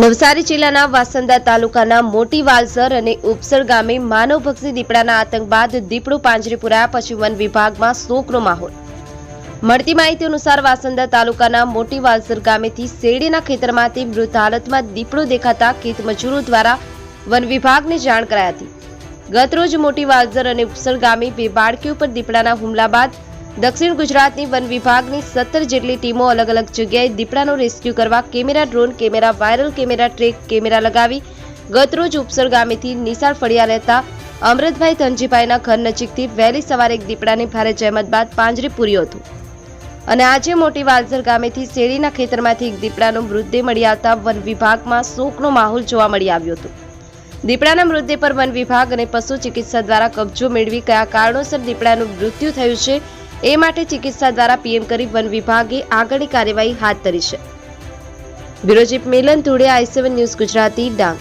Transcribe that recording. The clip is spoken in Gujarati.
નવસારી જિલ્લાના વાસંદા તાલુકાના મોટી વાલસર અને ઉપસર ગામે માનવભક્ષી દીપડાના આતંક બાદ દીપડો પાંજરે પુરાયા પછી વન વિભાગમાં શોકનો માહોલ. મળતી માહિતી અનુસાર વાસંદા તાલુકાના મોટી વાલસર ગામેથી શેરડીના ખેતરમાંથી મૃત હાલતમાં દીપડો દેખાતા ખેત મજૂરો દ્વારા વન વિભાગને જાણ કરાઈ હતી. ગતરોજ મોટી વાલસર અને ઉપસર ગામે બે બાળકીઓ પર દીપડાના હુમલા બાદ દક્ષિણ ગુજરાતની વન વિભાગની સત્તર જેટલી ટીમો અલગ અલગ જગ્યાએ દીપડાનો રેસ્ક્યુ કરવા camera drone, camera viral, camera track, camera લગાવી ગતરોજ ઉપસર ગામેથી નિશાળ ફળિયા લેતા અમૃતભાઈ ધનજીભાઈના ઘર નજીકથી વહેલી સવારે એક દીપડાની ભારે જહેમત બાદ પાંજરે પૂર્યો હતું. અને આજે મોટી વાલસર ગામેથી શેરીના ખેતરમાંથી એક દીપડાનો મૃતદેહ મળી આવતા વન વિભાગમાં શોકનો માહોલ જોવા મળી આવ્યો હતો. દીપડાના મૃતદેહ પર વન વિભાગ અને પશુ ચિકિત્સા દ્વારા કબજો મેળવી કયા કારણોસર દીપડાનું મૃત્યુ થયું છે એ માટે ચિકિત્સા દ્વારા પીએમ કરી વન વિભાગે આગળની કાર્યવાહી હાથ ધરી છે. Bureau Milan Dhude, I news Gujarati, Dang.